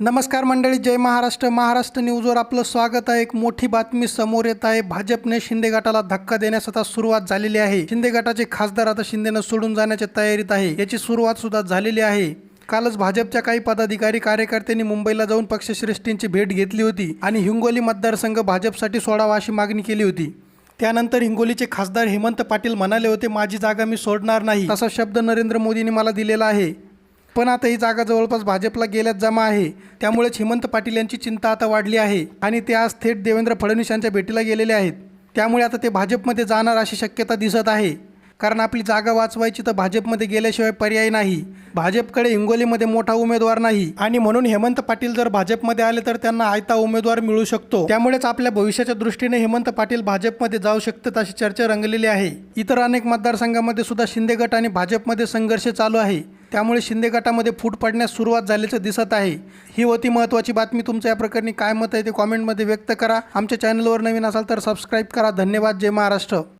नमस्कार मंडळी जय महाराष्ट्र. महाराष्ट्र न्यूजवर आपलं स्वागत आहे. एक मोठी बातमी समोर येत आहे. भाजपने शिंदे गटाला धक्का देण्यास आता सुरुवात झालेली आहे. शिंदे गटाचे खासदार आता शिंदेनं सोडून जाण्याच्या तयारीत आहे. याची सुरुवात सुद्धा झालेली आहे. कालच भाजपच्या काही पदाधिकारी कार्यकर्त्यांनी मुंबईला जाऊन पक्षश्रेष्ठींची भेट घेतली होती आणि हिंगोली मतदारसंघ भाजपसाठी सोडावा अशी मागणी केली होती. त्यानंतर हिंगोलीचे खासदार हेमंत पाटील म्हणाले होते माझी जागा मी सोडणार नाही. असा शब्द नरेंद्र मोदींनी मला दिलेला आहे. पण आता ही जागा जवळपास भाजपला गेल्यात जमा आहे. त्यामुळेच हेमंत पाटील यांची चिंता आता वाढली आहे आणि ते आज थेट देवेंद्र फडणवीस यांच्या भेटीला गेलेले आहेत. त्यामुळे आता ते भाजपमध्ये जाणार अशी शक्यता दिसत आहे. कारण आपली जागा वाचवायची तर भाजपमध्ये गेल्याशिवाय पर्याय नाही. भाजपकडे हिंगोलीमध्ये मोठा उमेदवार नाही. आणि म्हणून हेमंत पाटील जर भाजपमध्ये आले तर त्यांना आयता उमेदवार मिळू शकतो. त्यामुळेच आपल्या भविष्याच्या दृष्टीने हेमंत पाटील भाजपमध्ये जाऊ शकतात अशी चर्चा रंगलेली आहे. इतर अनेक मतदारसंघामध्ये सुद्धा शिंदे गट आणि भाजपमध्ये संघर्ष चालू आहे. त्यामुळे शिंदे गटामध्ये फूट पडण्यास सुरुवात झाल्याचं दिसत आहे. ही होती महत्त्वाची बातमी. तुमचं या प्रकरणी काय मत आहे ते कॉमेंटमध्ये व्यक्त करा. आमच्या चॅनलवर नवीन असाल तर सबस्क्राईब करा. धन्यवाद. जय महाराष्ट्र.